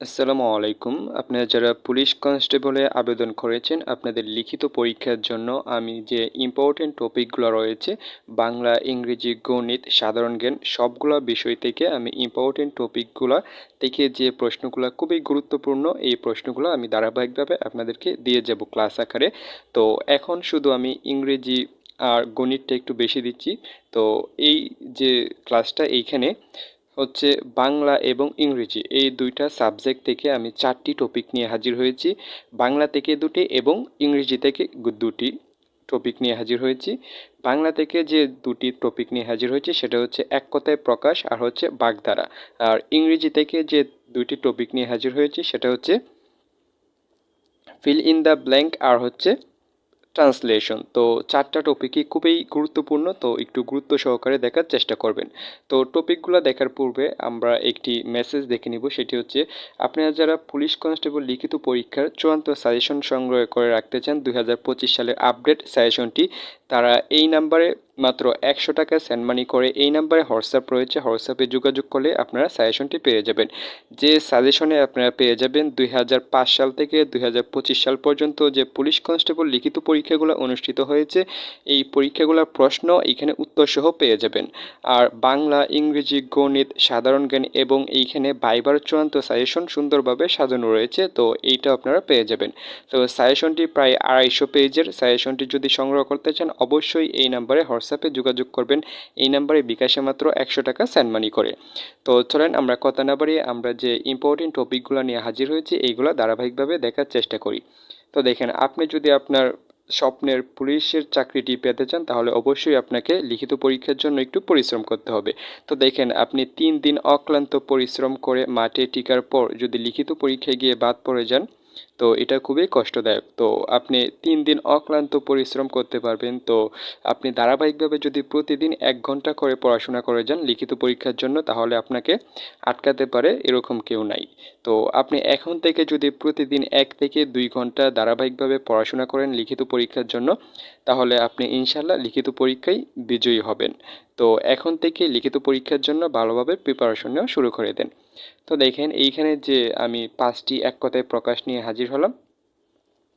আসসালামু আলাইকুম। আপনারা যারা পুলিশ কনস্টেবলে আবেদন করেছেন, আপনাদের লিখিত পরীক্ষার জন্য আমি যে ইম্পর্টেন্ট টপিকগুলো রয়েছে, বাংলা, ইংরেজি, গণিত, সাধারণ জ্ঞান, সবগুলো বিষয় থেকে আমি ইম্পর্টেন্ট টপিকগুলো থেকে যে প্রশ্নগুলো খুবই গুরুত্বপূর্ণ, এই প্রশ্নগুলো আমি ধারাবাহিকভাবে আপনাদেরকে দিয়ে যাব ক্লাস আকারে। তো এখন শুধু আমি ইংরেজি আর গণিতটা একটু বেশি দিচ্ছি। তো এই যে ক্লাসটা এইখানে হচ্ছে বাংলা এবং ইংরেজি। এই দুইটা সাবজেক্ট থেকে আমি চারটি টপিক নিয়ে হাজির হয়েছি। বাংলা থেকে দুটি এবং ইংরেজি থেকে দুটি টপিক নিয়ে হাজির হয়েছি। বাংলা থেকে যে দুটি টপিক নিয়ে হাজির হয়েছে সেটা হচ্ছে এক কথায় প্রকাশ আর হচ্ছে বাগধারা। আর ইংরেজি থেকে যে দুইটি টপিক নিয়ে হাজির হয়েছি সেটা হচ্ছে ফিল ইন দ্য ব্ল্যাঙ্ক আর হচ্ছে ট্রান্সলেশন। তো চারটা টপিকই খুবই গুরুত্বপূর্ণ, তো একটু গুরুত্ব সহকারে দেখার চেষ্টা করবেন। তো টপিকগুলো দেখার পূর্বে আমরা একটি মেসেজ দেখে নিব, সেটি হচ্ছে, আপনারা যারা পুলিশ কনস্টেবল লিখিত পরীক্ষার চূড়ান্ত সাজেশন সংগ্রহ করে রাখতে চান দুই হাজার পঁচিশ সালের আপডেট সাজেশনটি তারা এই নাম্বারে মাত্র একশো টাকা সেন্ড মানি করে এই নাম্বারে হোয়াটসঅ্যাপ রয়েছে। হোয়াটসঅ্যাপে যোগাযোগ করলে আপনারা সাজেশনটি পেয়ে যাবেন। যে সাজেশনে আপনারা পেয়ে যাবেন দুই হাজার পাঁচ সাল থেকে দুই হাজার পঁচিশ সাল পর্যন্ত যে পুলিশ কনস্টেবল লিখিত পরীক্ষাগুলো অনুষ্ঠিত হয়েছে, এই পরীক্ষাগুলোর প্রশ্ন এখানে উত্তরসহ পেয়ে যাবেন। আর বাংলা, ইংরেজি, গণিত, সাধারণ জ্ঞান এবং এইখানে বাইবার চূড়ান্ত সাজেশন সুন্দরভাবে সাজানো রয়েছে, তো এইটা আপনারা পেয়ে যাবেন। তো সাজেশনটি প্রায় আড়াইশো পেজের সাজেশনটি যদি সংগ্রহ করতে চান, অবশ্যই এই নাম্বারে হোয়াটসঅ্যাপে যোগাযোগ করবেন। এই নাম্বারে বিকাশে মাত্র একশো টাকা সেন্ড মানি করে। তো চলেন আমরা কথা না বাড়িয়ে আমরা যে ইম্পর্টেন্ট টপিকগুলো নিয়ে হাজির হয়েছি, এইগুলো ধারাবাহিকভাবে দেখার চেষ্টা করি। তো দেখেন, আপনি যদি আপনার স্বপ্নের পুলিশের চাকরিটি পেতে চান, তাহলে অবশ্যই আপনাকে লিখিত পরীক্ষার জন্য একটু পরিশ্রম করতে হবে। তো দেখেন, আপনি তিন দিন অক্লান্ত পরিশ্রম করে মাঠে টিকার পর যদি লিখিত পরীক্ষায় গিয়ে বাদ পড়ে যান তো এটা খুবই কষ্টদায়ক। তো আপনি তিন দিন অক্লান্ত পরিশ্রম করতে পারবেন। তো আপনি ধারাবাহিকভাবে যদি প্রতিদিন এক ঘণ্টা করে পড়াশোনা করে যান লিখিত পরীক্ষার জন্য, তাহলে আপনাকে আটকাতে পারে এরকম কেউ নাই। তো আপনি এখন থেকে যদি প্রতিদিন এক থেকে দুই ঘণ্টা ধারাবাহিকভাবে পড়াশোনা করেন লিখিত পরীক্ষার জন্য, তাহলে আপনি ইনশাল্লাহ লিখিত পরীক্ষায় বিজয়ী হবেন। তো এখন থেকে লিখিত পরীক্ষার জন্য ভালোভাবে প্রিপারেশন নেওয়া শুরু করে দেন। তো দেখেন এইখানে যে আমি পাঁচটি এক কথায় প্রকাশ নিয়ে হাজির হলাম,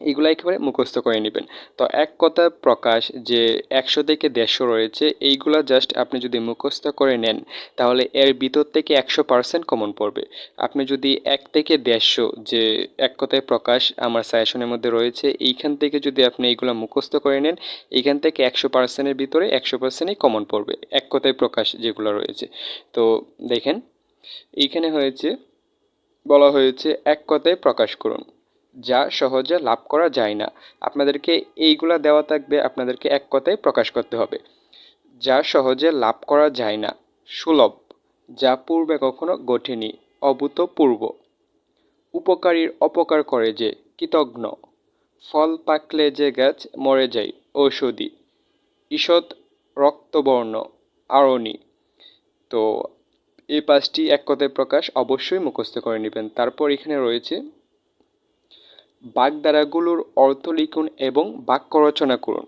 এগুলো একেবারে মুখস্থ করে নেবেন। তো এক কথা প্রকাশ যে একশো থেকে দেড়শো রয়েছে, এইগুলা জাস্ট আপনি যদি মুখস্থ করে নেন, তাহলে এর ভিতর থেকে একশো পার্সেন্ট কমন পড়বে। আপনি যদি এক থেকে দেড়শো যে এক কথায় প্রকাশ আমার সাজেশনের মধ্যে রয়েছে, এইখান থেকে যদি আপনি এইগুলো মুখস্থ করে নেন, এইখান থেকে একশো পার্সেন্টের ভিতরে একশো পার্সেন্টই কমন পড়বে, এক কথায় প্রকাশ যেগুলো রয়েছে। তো দেখেন, এইখানে হয়েছে, বলা হয়েছে, এক কথায় প্রকাশ করুন। যা সহজে লাভ করা যায় না। আপনাদেরকে এইগুলা দেওয়া থাকবে, আপনাদেরকে এক কথায় প্রকাশ করতে হবে। যা সহজে লাভ করা যায় না, সুলভ, যা পূর্বে কখনো ঘটেনি, অভূতপূর্ব। উপকারীর অপকার করে যে, কৃতজ্ঞ। ফল পাকলে যে গাছ মরে যায়, ঔষধি। ঈষৎ রক্তবর্ণ আরণি তো, এই পাঁচটি এক কথায় প্রকাশ অবশ্যই মুখস্থ করে নেবেন। তারপর এখানে রয়েছে বাগধারাগুলোর অর্থ লিখুন এবং বাক্য রচনা করুন।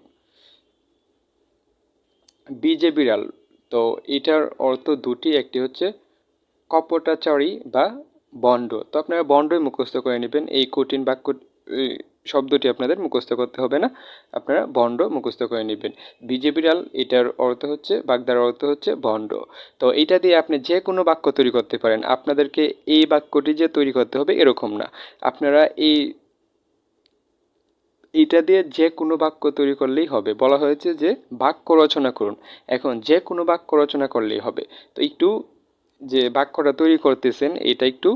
বিজে বিড়াল, তো এটার অর্থ দুটি, একটি হচ্ছে কপটাচারী বা বন্ড। তো আপনারা বন্ডই মুখস্থ করে নেবেন, এই কঠিন বাক্য শব্দটি আপনাদের মুখস্থ করতে হবে না, আপনারা বন্ড মুখস্থ করে নেবেন। বিজে বিড়াল, এটার অর্থ হচ্ছে বাগদার অর্থ হচ্ছে বন্ড। তো এটা দিয়ে আপনি যে কোনো বাক্য তৈরি করতে পারেন, আপনাদেরকে এই বাক্যটি যে তৈরি করতে হবে এরকম না। আপনারা এই এটা দিয়ে যে কোনো বাক্য তৈরি করলেই হবে। বলা হয়েছে যে বাক্য রচনা করুন। এখন যে কোনো বাক্য রচনা করলেই হবে। তো একটু যে বাক্যটা তৈরি করতেছেন, এটা একটু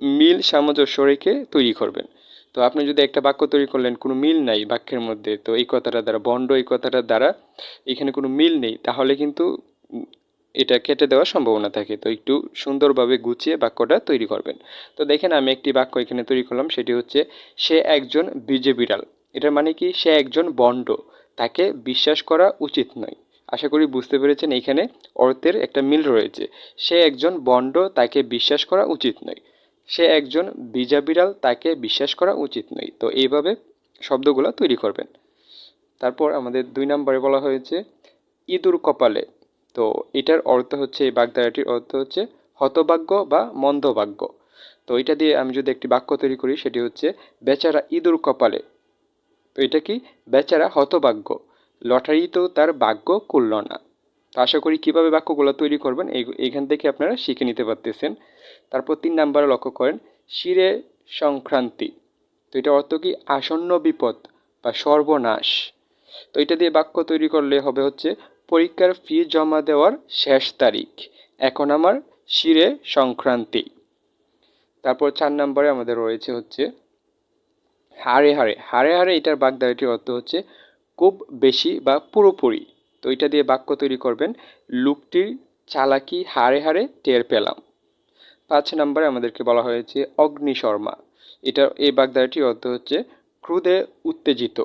মিল সামঞ্জস্য রেখে তৈরি করবেন। তো আপনি যদি একটা বাক্য তৈরি করলেন, কোনো মিল নাই বাক্যের মধ্যে, তো এই কথাটা দ্বারা, বন্ড এই কথাটার দ্বারা এখানে কোনো মিল নেই। তাহলে কিন্তু এটা কেটে দেওয়ার সম্ভাবনা থাকে। তো একটু সুন্দরভাবে গুছিয়ে বাক্যটা তৈরি করবেন। তো দেখেন, আমি একটি বাক্য এখানে তৈরি করলাম, সেটি হচ্ছে, সে একজন বিজে বিড়াল। এটার মানে কি? সে একজন বন্ড। তাকে বিশ্বাস করা উচিত নয়। আশা করি বুঝতে পেরেছেন এইখানে অর্থের একটা মিল রয়েছে। সে একজন বন্ড, তাকে বিশ্বাস করা উচিত নয়। সে একজন বিজা বিড়াল, তাকে বিশ্বাস করা উচিত নয়। তো এইভাবে শব্দগুলো তৈরি করবেন। তারপর আমাদের দুই নম্বরে বলা হয়েছে, ইঁদুর কপালে। তো এটার অর্থ হচ্ছে, এই বাগধারাটির অর্থ হচ্ছে হতভাগ্য বা মন্দভাগ্য। তো এটা দিয়ে আমি যদি একটি বাক্য তৈরি করি, সেটি হচ্ছে বেচারা ইঁদুর কপালে। তো এটা কি? বেচারা হতভাগ্য। লটারিতেও তার ভাগ্য কুলল না। তো আশা করি কীভাবে বাক্যগুলো তৈরি করবেন, এই, এইখান থেকে আপনারা শিখে নিতে পারতেছেন। তারপর তিন নাম্বারে লক্ষ্য করেন, শিরে সংক্রান্তি। তো এটা অর্থ কি? আসন্ন বিপদ বা সর্বনাশ। তো এটা দিয়ে বাক্য তৈরি করলে হবে হচ্ছে পরীক্ষার ফি জমা দেওয়ার শেষ তারিখ। এখন আমার শিরে সংক্রান্তি। তারপর চার নম্বরে আমাদের রয়েছে হচ্ছে হারে হারে হারে হারে এটার বাগদারিটির অর্থ হচ্ছে খুব বেশি বা পুরোপুরি। তো এটা দিয়ে বাক্য তৈরি করবেন লুকটির চালাকি হারে হারে টের পেলাম। পাঁচ নম্বরে আমাদেরকে বলা হয়েছে অগ্নিশর্মা এটার এই বাগদারিটির অর্থ হচ্ছে ক্রুদে উত্তেজিত।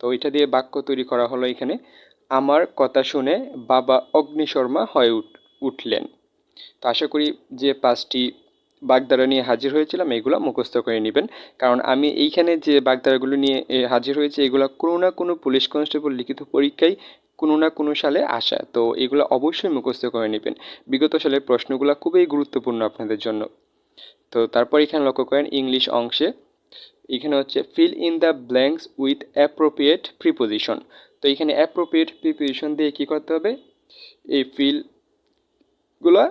তো এটা দিয়ে বাক্য তৈরি করা হলো এখানে। আমার কথা শুনে বাবা অগ্নিশর্মা হয়ে উঠলেন। তো আশা করি যে পাঁচটি বাগদারা নিয়ে হাজির হয়েছিলাম, এগুলো মুখস্থ করে নেবেন। কারণ আমি এইখানে যে বাগদারাগুলো নিয়ে হাজির হয়েছে, এগুলো কোনো না কোনো পুলিশ কনস্টেবল লিখিত পরীক্ষায় কোনো না কোনো সালে আসা। তো এগুলো অবশ্যই মুখস্থ করে নেবেন। বিগত সালের প্রশ্নগুলো খুবই গুরুত্বপূর্ণ আপনাদের জন্য। তো তারপর এখানে লক্ষ্য করেন ইংলিশ অংশে। এখানে হচ্ছে fill in the blanks with appropriate preposition এখানে অ্যাপ্রোপ্রিয়েট প্রিপারেশন দিয়ে কী করতে হবে? এই ফিলগুলো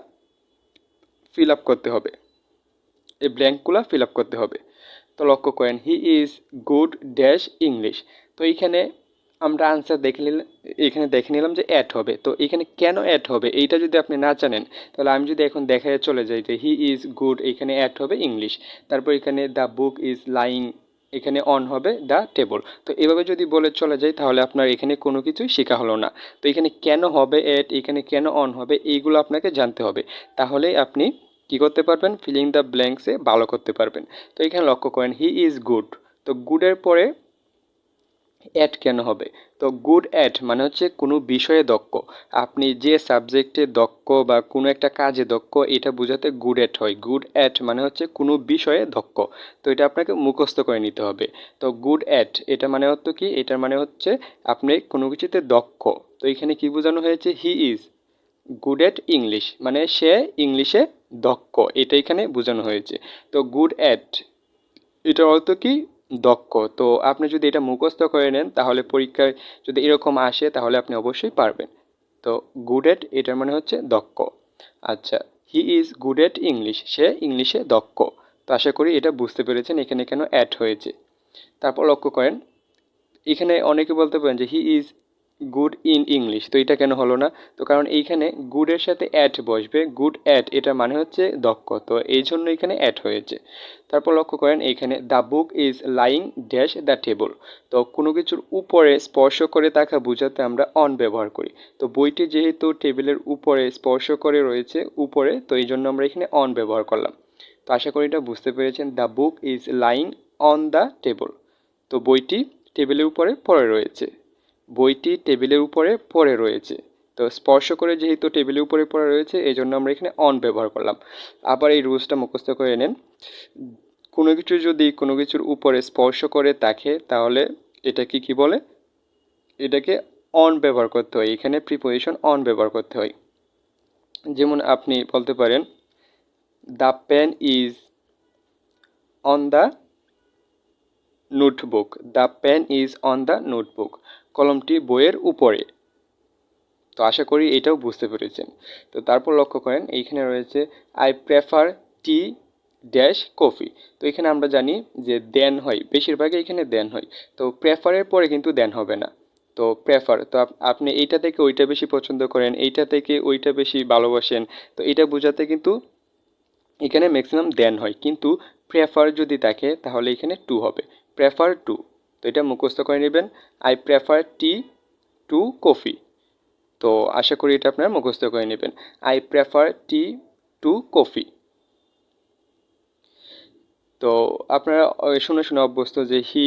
ফিল আপ করতে হবে। এই ব্ল্যাঙ্কগুলো ফিল আপ করতে হবে। তো লক্ষ্য করেন he is good dash English তো এইখানে আমরা আনসার দেখে নিলাম এখানে দেখে নিলাম যে অ্যাড হবে। তো এখানে কেন অ্যাড হবে? এইটা যদি আপনি না জানেন, তাহলে আমি যদি এখন দেখায় চলে যাই যে হি ইজ গুড এখানে অ্যাড হবে ইংলিশ তারপর এখানে দ্য বুক ইজ লাইং এখানে অন হবে দ্য টেবল তো এভাবে যদি বলে চলে যায় তাহলে আপনার এখানে কোনো কিছুই শেখা হলো না। তো এখানে কেন হবে এট এখানে কেন অন হবে, এইগুলো আপনাকে জানতে হবে। তাহলে আপনি কি করতে পারবেন? ফিলিং দ্য ব্ল্যাঙ্কসে ভালো করতে পারবেন। তো এখানে লক্ষ্য করেন হি ইজ গুড তো গুডের পরে অ্যাড কেন হবে? তো গুড অ্যাড মানে হচ্ছে কোনো বিষয়ে দক্ষ। আপনি যে সাবজেক্টে দক্ষ বা কোনো একটা কাজে দক্ষ, এটা বোঝাতে গুড অ্যাড হয়। গুড অ্যাট মানে হচ্ছে কোনো বিষয়ে দক্ষ। তো এটা আপনাকে মুখস্থ করে নিতে হবে। তো গুড অ্যাট এটা মানে হতো কি? এটার মানে হচ্ছে আপনি কোনো কিছুতে দক্ষ। তো এখানে কি বোঝানো হয়েছে? He is good at English মানে সে ইংলিশে দক্ষ। এটা এখানে বোঝানো হয়েছে। তো গুড অ্যাট এটা অর্থ কি? দক্ষ। তো আপনি যদি এটা মুখস্থ করে নেন, তাহলে পরীক্ষায় যদি এরকম আসে, তাহলে আপনি অবশ্যই পারবেন। তো গুড এট এটার মানে হচ্ছে দক্ষ। আচ্ছা he is good at English সে ইংলিশে দক্ষ। তো আশা করি এটা বুঝতে পেরেছেন, এখানে কেন অ্যাড হয়েছে। তারপর লক্ষ্য করেন, এখানে অনেকে বলতে পারেন যে he is good in English তো এটা কেন হলো না? তো কারণ এইখানে গুডের সাথে অ্যাট বসবে গুড অ্যাট এটা মানে হচ্ছে দক্ষ, তো এই জন্য এখানে অ্যাট হয়েছে। তারপর লক্ষ্য করেন এইখানে the book is lying dash the table তো কোনো কিছুর উপরে স্পর্শ করে তাকে বোঝাতে আমরা অন ব্যবহার করি। তো বইটি যেহেতু টেবিলের উপরে স্পর্শ করে রয়েছে, উপরে, তো এই জন্য আমরা এখানে অন ব্যবহার করলাম। তো আশা করি এটা বুঝতে পেরেছেন the book is lying on the table তো বইটি টেবিলের উপরে পড়ে রয়েছে। বইটি টেবিলের উপরে পড়ে রয়েছে। তো স্পর্শ করে যেহেতু টেবিলের উপরে পড়ে রয়েছে এই জন্য আমরা এখানে অন ব্যবহার করলাম। আবার এই রুলসটা মুখস্থ করে নেন। কোনো কিছু যদি কোনো কিছুর উপরে স্পর্শ করে থাকে, তাহলে এটাকে কি বলে? এটাকে অন ব্যবহার করতে হয়। এখানে প্রিপোজিশন অন ব্যবহার করতে হয়। যেমন আপনি বলতে পারেন the pen is on the notebook the pen is on the notebook কলমটি বইয়ের উপরে। তো আশা করি এটাও বুঝতে পেরেছেন। তো তারপর লক্ষ্য করেন, এইখানে রয়েছে I prefer tea dash coffee তো এখানে আমরা জানি যে দেন হয়, বেশিরভাগই এখানে দেন হয়। তো প্রেফারের পরে কিন্তু দেন হবে না। তো প্রেফার তো আপনি এইটা থেকে ওইটা বেশি পছন্দ করেন, এইটা থেকে ওইটা বেশি ভালোবাসেন, তো এটা বোঝাতে কিন্তু এখানে ম্যাক্সিমাম দেন হয়। কিন্তু প্রেফার যদি থাকে, তাহলে এখানে টু হবে। প্রেফার টু তো এটা মুখস্থ করে নেবেন। I prefer tea to coffee তো আশা করি এটা আপনারা মুখস্থ করে নেবেন। I prefer tea to coffee তো আপনারা শুনে শুনে অভ্যস্ত যে হি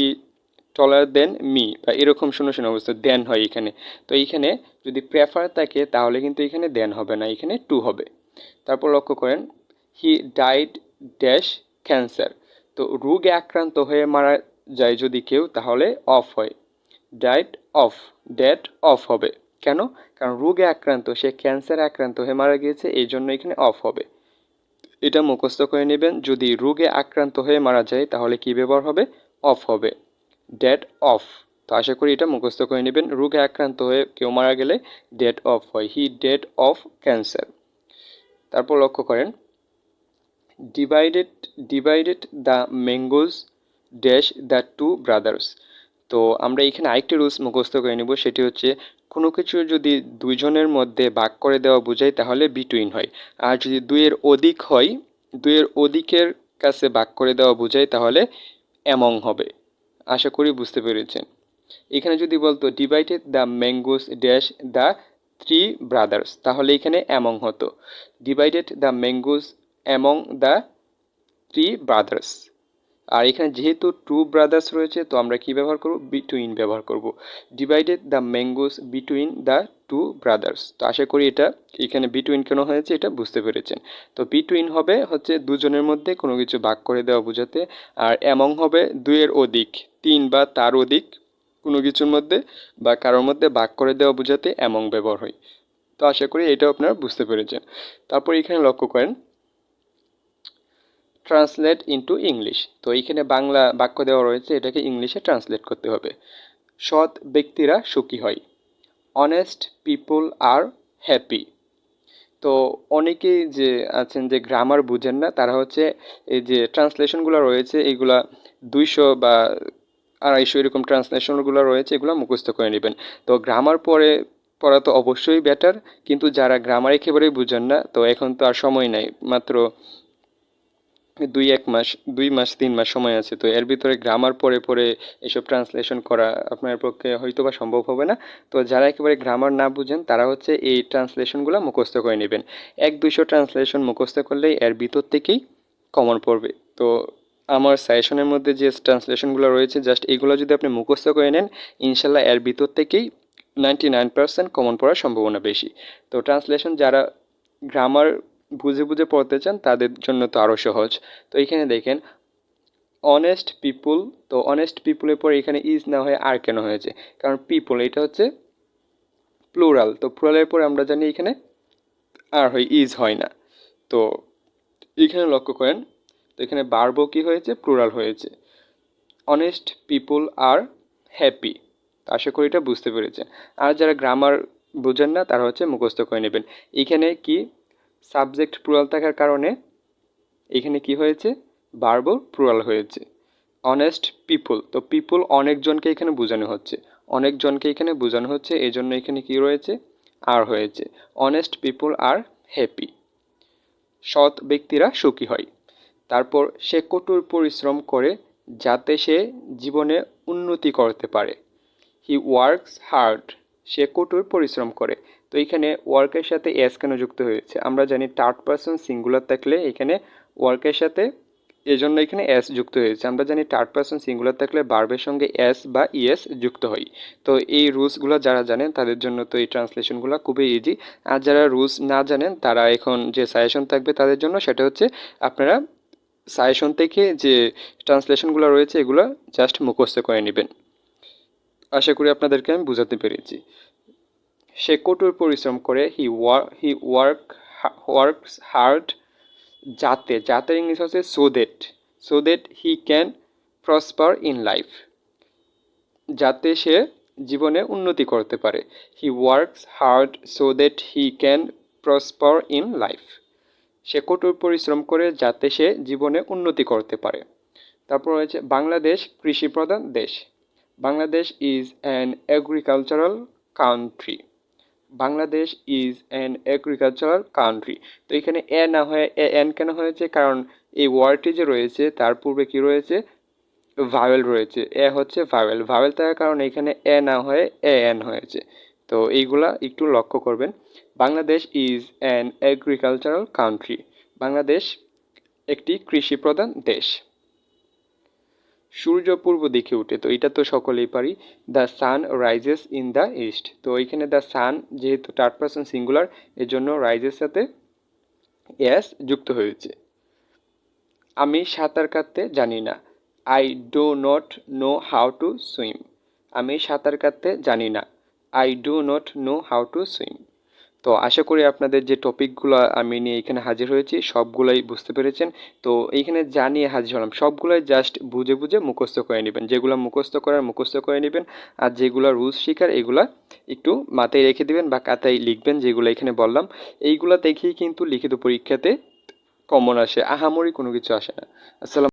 টলার দেন মি বা এরকম শুনে শুনে অবস্থা দেন হয় এখানে। তো এইখানে যদি প্রেফার থাকে তাহলে কিন্তু এখানে দেন হবে না, এখানে টু হবে। তারপর লক্ষ্য করেন হি ডাইড ড্যাশ ক্যান্সার তো রোগে আক্রান্ত হয়ে মারা যায় যদি কেউ, তাহলে অফ হয়। ডায়েট অফ, ডেট অফ হবে। কেন? কারণ রোগে আক্রান্ত, সে ক্যান্সারে আক্রান্ত হয়ে মারা গিয়েছে, এই জন্য এখানে অফ হবে। এটা মুখস্থ করে নেবেন, যদি রোগে আক্রান্ত হয়ে মারা যায়, তাহলে কি ব্যবহার হবে? অফ হবে। Died of. তো আশা করি এটা মুখস্থ করে নেবেন। রোগে আক্রান্ত হয়ে কেউ মারা গেলে ডেট অফ হয়। He died of cancer. তারপর লক্ষ্য করেন। Divided divided the mangoes dash the two brothers তো আমরা এখানে আরেকটি রুলস মুখস্থ করে নেব, সেটি হচ্ছে কোনো কিছু যদি দুইজনের মধ্যে ভাগ করে দেওয়া বোঝায়, তাহলে বিটুইন হয়। আর যদি দুইয়ের অধিক হয়, দুইয়ের অধিকের কাছে ভাগ করে দেওয়া বোঝায়, তাহলে অ্যামং হবে। আশা করি বুঝতে পেরেছেন। এখানে যদি বলতো divided the mangoes dash the three brothers তাহলে এখানে অ্যামং হতো। Divided the mangoes among the three brothers আর এখানে যেহেতু টু ব্রাদার্স রয়েছে, তো আমরা কি ব্যবহার করব? বিটুইন ব্যবহার করব। Divided the mangoes between the two brothers তো আশা করি এটা এখানে বিটুইন কেন হয়েছে এটা বুঝতে পেরেছেন। তো বিটুইন হবে হচ্ছে দুজনের মধ্যে কোনো কিছু ভাগ করে দেওয়া বোঝাতে, আর অ্যামং হবে দুইয়ের অধিক, তিন বা তার অধিক কোনো কিছুর মধ্যে বা কারোর মধ্যে ভাগ করে দেওয়া বোঝাতে অ্যামং ব্যবহার হয়। তো আশা করি এটাও আপনারা বুঝতে পেরেছেন। তারপর এখানে লক্ষ্য করেন ট্রান্সলেট ইন্টু ইংলিশ তো এইখানে বাংলা বাক্য দেওয়া রয়েছে, এটাকে ইংলিশে ট্রান্সলেট করতে হবে। সৎ ব্যক্তিরা সুখী হয়। অনেস্ট পিপুল আর হ্যাপি তো অনেকেই যে আছেন যে গ্রামার বুঝেন না, তারা হচ্ছে এই যে ট্রান্সলেশনগুলো রয়েছে এইগুলা দুইশো বা আড়াইশো এরকম ট্রান্সলেশনগুলো রয়েছে, এগুলো মুখস্থ করে নেবেন। তো গ্রামার পরে পড়া তো অবশ্যই বেটার কিন্তু যারা গ্রামার একেবারেই বুঝেন না, তো এখন তো আর সময় নাই। মাত্র দুই, এক মাস, দুই মাস, তিন মাস সময় আছে, তো এর ভিতরে গ্রামার পড়ে পড়ে এসব ট্রান্সলেশন করা আপনার পক্ষে হয়তো বা সম্ভব হবে না। তো যারা একেবারে গ্রামার না বুঝেন, তারা হচ্ছে এই ট্রান্সলেশনগুলো মুখস্থ করে নেবেন। এক, দুইশো ট্রান্সলেশন মুখস্থ করলেই এর ভিতর থেকেই কমন পড়বে। তো আমার সাজেশনের মধ্যে যে ট্রান্সলেশনগুলো রয়েছে জাস্ট এগুলো যদি আপনি মুখস্থ করে নেন, ইনশাল্লাহ এর ভিতর থেকেই নাইনটি নাইন পার্সেন্ট কমন পড়ার সম্ভাবনা বেশি। তো ট্রান্সলেশন যারা গ্রামার বুঝে বুঝে পড়তে চান, তাদের জন্য তো আরও সহজ। তো এখানে দেখেন অনেস্ট পিপুল তো অনেস্ট পিপুলের পর এখানে ইজ না হয়ে আর কেন হয়েছে? কারণ পিপুল এটা হচ্ছে প্লুরাল তো প্লুরালের পর আমরা জানি এখানে আর হয় ইজ হয় না। তো এখানে লক্ষ্য করেন, তো এখানে বারবো কী হয়েছে? প্লুরাল হয়েছে। অনেস্ট পিপুল আর হ্যাপি আশা করি এটা বুঝতে পেরেছেন। আর যারা গ্রামার বোঝেন না, তারা হচ্ছে মুখস্থ করে নেবেন। এখানে কি সাবজেক্ট প্লুরাল থাকার কারণে এখানে কি হয়েছে? বারবো প্লুরাল হয়েছে। অনেস্ট পিপুল তো পিপুল অনেকজনকে এখানে বোঝানো হচ্ছে। অনেকজনকে এখানে বোঝানো হচ্ছে এই জন্য এখানে কি রয়েছে? আর হয়েছে। অনেস্ট পিপুল আর হ্যাপি সৎ ব্যক্তিরা সুখী হয়। তারপর সে কঠোর পরিশ্রম করে যাতে সে জীবনে উন্নতি করতে পারে। হি ওয়ার্কস হার্ড সে কঠোর পরিশ্রম করে। তো এখানে ওয়ার্কের সাথে এস কেন যুক্ত হয়েছে? আমরা জানি থার্ড পার্সন সিঙ্গুলার থাকলে এখানে ওয়ার্কের সাথে এজন্য এখানে এস যুক্ত হয়েছে। আমরা জানি থার্ড পার্সন সিঙ্গুলার থাকলে বার্বের সঙ্গে এস বা ইএস যুক্ত হয়। তো এই রুলসগুলো যারা জানেন তাদের জন্য তো এই ট্রান্সলেশনগুলো খুবই ইজি আর যারা রুলস না জানেন তারা এখন যে সাজেশন থাকবে তাদের জন্য সেটা হচ্ছে আপনারা সাজেশন থেকে যে ট্রান্সলেশনগুলো রয়েছে এগুলো জাস্ট মুখস্থ করে নেবেন। আশা করি আপনাদেরকে আমি বুঝাতে পেরেছি। সে কঠোর পরিশ্রম করে he war he work works hard যাতে যাতে ইংলিশ হচ্ছে so that so that he can prosper in life যাতে সে জীবনে উন্নতি করতে পারে। He works hard so that he can prosper in life সে কঠোর পরিশ্রম করে যাতে সে জীবনে উন্নতি করতে পারে। তারপর রয়েছে বাংলাদেশ কৃষি প্রধান দেশ। Bangladesh is an agricultural country Bangladesh is an agricultural country তো এখানে এ না হয়ে, এ, এন কেন হয়েছে? কারণ এই ওয়ার্ডটি যে রয়েছে, তার পূর্বে কি রয়েছে? ভাওয়েল রয়েছে। এ হচ্ছে ভাওয়েল ভাওয়েল থাকার কারণে এখানে এ না হয়ে, এ, এন হয়েছে। তো এইগুলা একটু লক্ষ্য করবেন। Bangladesh is an agricultural country Bangladesh একটি কৃষি প্রধান দেশ। সূর্য পূর্ব দিকে উঠে, তো এটা তো সকলেই পারি। The sun rises in the east তো এখানে দ্য সান যেহেতু থার্ড পার্সন সিঙ্গুলার এর জন্য রাইজের সাথে এস যুক্ত হয়েছে। আমি সাঁতার কাটতে জানি না। I do not know how to swim আমি সাঁতার কাটতে জানি না। I do not know how to swim তো আশা করি আপনাদের যে টপিকগুলো আমি নিয়ে এখানে হাজির হয়েছি, সবগুলাই বুঝতে পেরেছেন। তো এইখানে যা নিয়ে হাজির হলাম, সবগুলাই জাস্ট বুঝে বুঝে মুখস্থ করে নেবেন। যেগুলো মুখস্থ করার, মুখস্থ করে নেবেন। আর যেগুলো রুলস শিকার এগুলা একটু মাথায় রেখে দিবেন বা খাতায় লিখবেন, যেগুলো এখানে বললাম। এইগুলা দেখেই কিন্তু লিখিত পরীক্ষাতে কমন আসে। আহামরি কোনো কিছু আসে না। আসসালাম